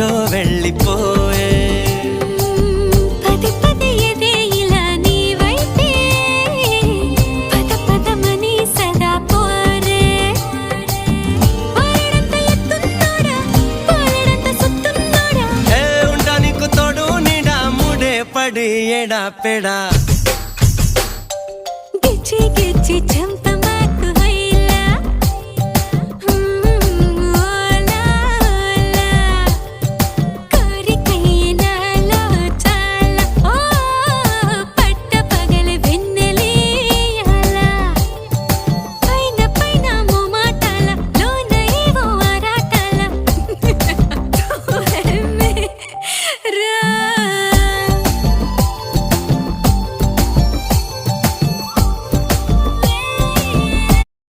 ఎటో వెళ్ళిపోయే. పది పది ఎదే ఇలా నీవైతే. పద పదమని సదా పోరే పోరడంత ఎత్తున్నాడా? పోరడంత సుత్తున్నాడా? ఏ ఉండనికి తోడు నీడా పడి ఎడా పెడా. గిచ్చి గిచ్చి querer.